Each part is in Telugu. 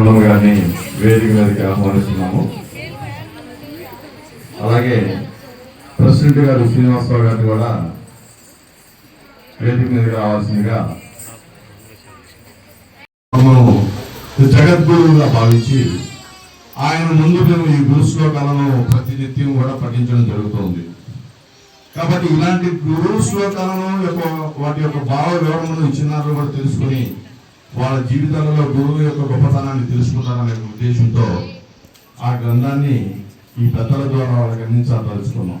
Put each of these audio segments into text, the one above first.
కొండమ్మ గారిని వేదిక మీదకి ఆహ్వానిస్తున్నాము. అలాగే ప్రెసిడెంట్ గారు శ్రీనివాసరావు గారిని కూడా వేదిక మీదకి రావాల్సిందిగా మనము జగద్గురువుగా భావించి ఆయన ముందు మేము ఈ గురు శ్లోకాలను ప్రతినిత్యం కూడా పఠించడం జరుగుతుంది. కాబట్టి ఇలాంటి గురు శ్లోకాలను యొక్క వాటి యొక్క భావ వివరణను ఇచ్చినారు కూడా తెలుసుకొని వాళ్ళ జీవితాలలో గురువు యొక్క గొప్పతనాన్ని తెలుసుకుంటారనే ఉద్దేశంతో ఆ గ్రంథాన్ని ఈ పెద్దల ద్వారా వాళ్ళకి అందించాలనుకున్నాం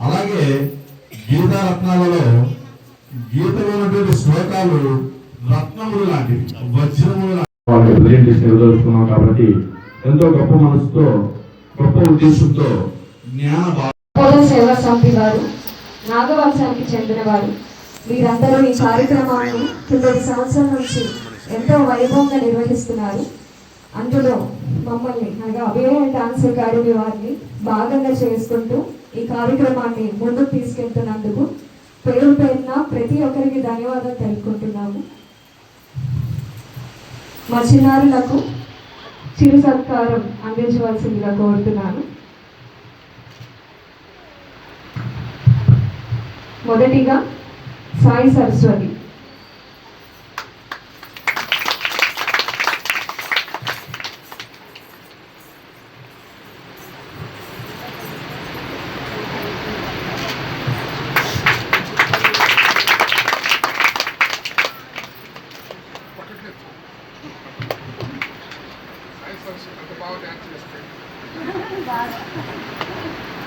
అలాగే గీతా రత్నాలలో గీతలో ఉన్నటువంటి శ్లోకాలు రత్నములు లాంటివి వజ్రములు లాంటివి. వాళ్ళకి ప్రజెంటేషన్ ఇవ్వదలుచుకున్నాం కాబట్టి ఎంతో గొప్ప మనసుతో గొప్ప ఉద్దేశంతో జ్ఞాన సేవా సమితి వారు నాగవంశానికి చెందినవారు వీరందరూ ఈ కార్యక్రమాన్ని కిందటి సంవత్సరం నుంచి ఎంతో వైభవంగా నిర్వహిస్తున్నారు. అందులో మమ్మల్ని అనగా అభినయ డాన్స్ అకాడమీ వారిని భాగంగా చేసుకుంటూ ఈ కార్యక్రమాన్ని ముందుకు తీసుకెళ్తున్నందుకు పేరు పేరున ప్రతి ఒక్కరికి ధన్యవాదాలు తెలుపుకుంటున్నాము. మా చిన్నారులకు చిరు సత్కారం అందించవలసిందిగా కోరుతున్నాను. మొదటిగా సాయి సరస్వతి.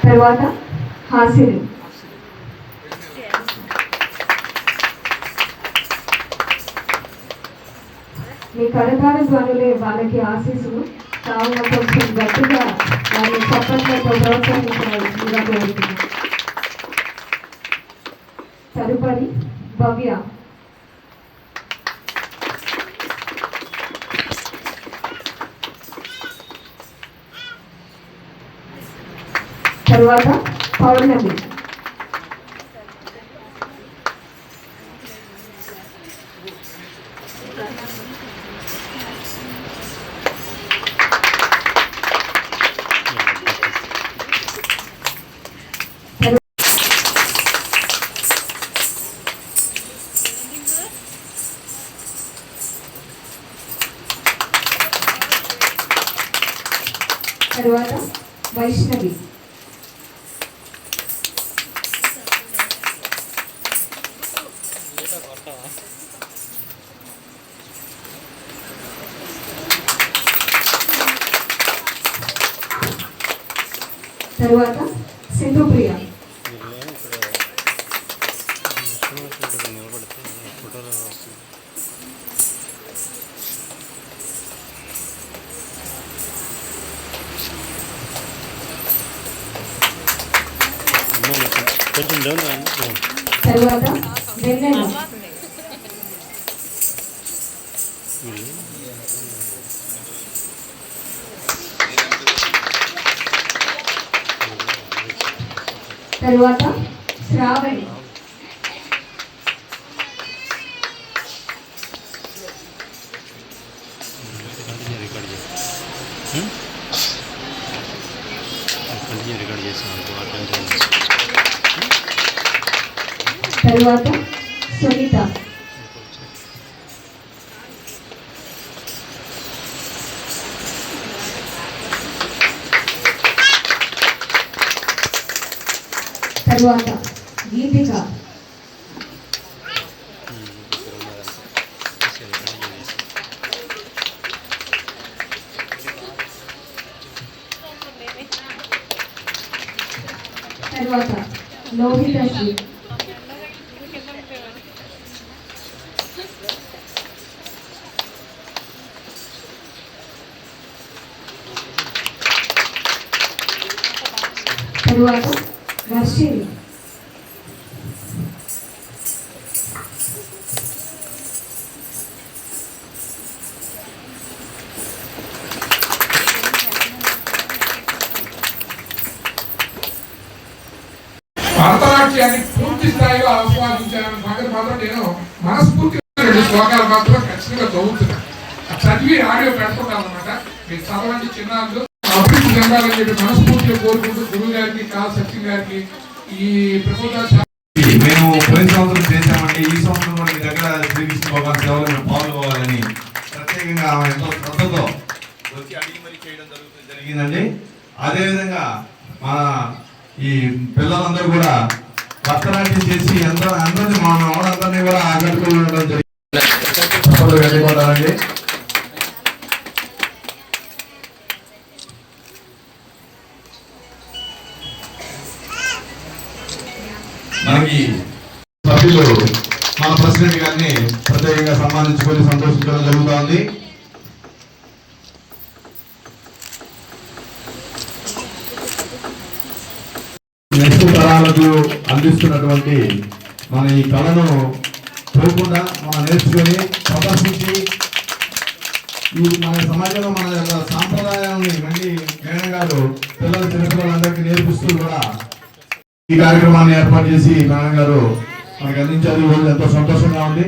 తర్వాత హాసిని. మీ కరతార ధ్వనులే వాళ్ళకి ఆశీస్సులు. కావున కొంచెం గట్టిగా వారిని చప్పట్లతో ప్రోత్సహించవలసిందిగా కోరుతున్నాను తదుపరి భవ్య తర్వాత పౌర్ణమి. తర్వాత వైష్ణవి. తరువాత సింధుప్రియ కొంచెం డౌన్ తరువాత వెన్నెల తరువాత శ్రావణి కంటిన్యూ రికార్డ్ చేస్తాను కంటిన్యూ రికార్డ్ చేస్తాను అటెండ్ తరువాత సునీత తరువాత గీతిక తరువాత లోహితశ్రీ తరువాత వర్షిణి భరతనాట్యాన్ని పూర్తి స్థాయిలో ఆస్వాదించాలని సంగతి మాత్రం నేను మనస్ఫూర్తిగా రెండు శ్లోకాలు మాత్రం ఖచ్చితంగా చదువుతున్నాను చదివి ఆడియో పెడుతున్నాం అనమాట మీరు చదవండి చిన్నాళ్ళు అభివృద్ధి చెందాలని చెప్పి మనస్ఫూర్తిగా కోరుకుంటూ గురువు గారికి కా సత్యం గారికి ఈ ప్రభుత్వ మేము పోయిన సంవత్సరం చేశామంటే ఈ సంవత్సరం మీ దగ్గర శ్రీకృష్ణ భగవాన్ సేవలు మేము పాల్గొవాలని ప్రత్యేకంగా ఆమె ఎంతో శ్రద్ధతో వచ్చి అడిగి మరి చేయడం జరుగుతుంది జరిగిందండి. అదేవిధంగా మన ఈ పిల్లలందరూ కూడా భరతనాట్యం చేసి ఎంత అందరినీ మా అందరినీ కూడా ఆకట్టుకోవడం జరిగింది. సభ్యులు మన ప్రెసిడెంట్ గారిని ప్రత్యేకంగా సన్మానించుకొని సంతోషించడం జరుగుతోంది. నెక్స్ట్ తరాలకు అందిస్తున్నటువంటి మన ఈ కళను పోకుండా మనం నేర్చుకొని ప్రదర్శించి ఈ మన సమాజంలో మన యొక్క సాంప్రదాయాన్ని మళ్ళీ మేడం గారు పిల్లల చిన్నపిల్లలందరికీ నేర్పిస్తూ కూడా ఈ కార్యక్రమాన్ని ఏర్పాటు చేసి మేడం గారు మనకి అందించారు. ఈరోజు ఎంతో సంతోషంగా ఉంది.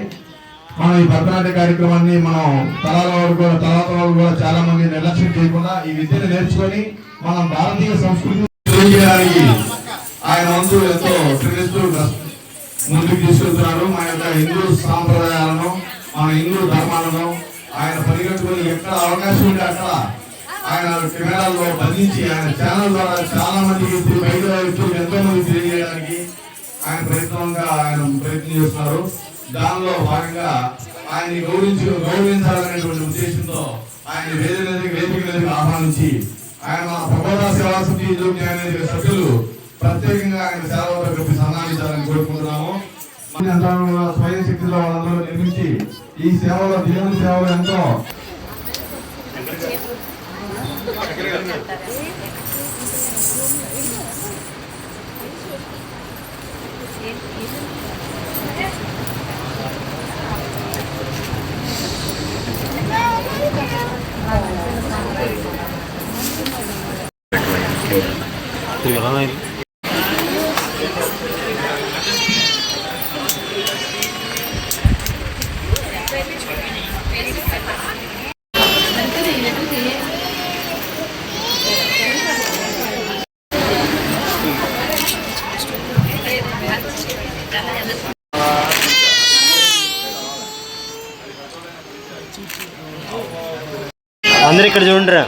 మనం ఈ భరతనాట్య కార్యక్రమాన్ని మనం తరాల వారు కూడా తరాల వాళ్ళు కూడా చాలా మంది నిర్లక్ష్యం చేయకుండా ఈ విద్యను నేర్చుకొని మనం భారతీయ సంస్కృతి తెలియజేయడానికి ఆయన వంతు ఎంతో శ్రమిస్తూ ముందుకు తీసుకెళ్తున్నారు. మన యొక్క హిందూ సాంప్రదాయాలను మన హిందూ ధర్మాలను ఆయన పరిగెట్టుకొని ఎక్కడ అవకాశం ఉంటే అక్కడ ఆయన కెమెరాల్లో బంధించి ఆయన ఛానల్ ద్వారా చాలా మందికి బయట వ్యక్తులకు ఎంతో మంది తెలియజేయడానికి ఆయన ప్రయత్నంగా ఆయన ప్రయత్నం చేస్తున్నారు. దానిలో భాగంగా ఆయన్ని గౌరవించి గౌరవించాలనేటువంటి ఉద్దేశంతో ఆయన వేదిక వేదిక ఆహ్వానించి ఆయన మన ప్రబోధ సేవా సమితి సభ్యులు ప్రత్యేకంగా ఆయన సేవలకు సన్మానించాలని కోరుకుంటున్నాము. స్వయం శక్తిలో వాళ్ళందరూ నిర్మించి ఈ సేవలో దేవుని సేవలు ఎంతో 예수 님. అందరు ఇక్కడ చూడరా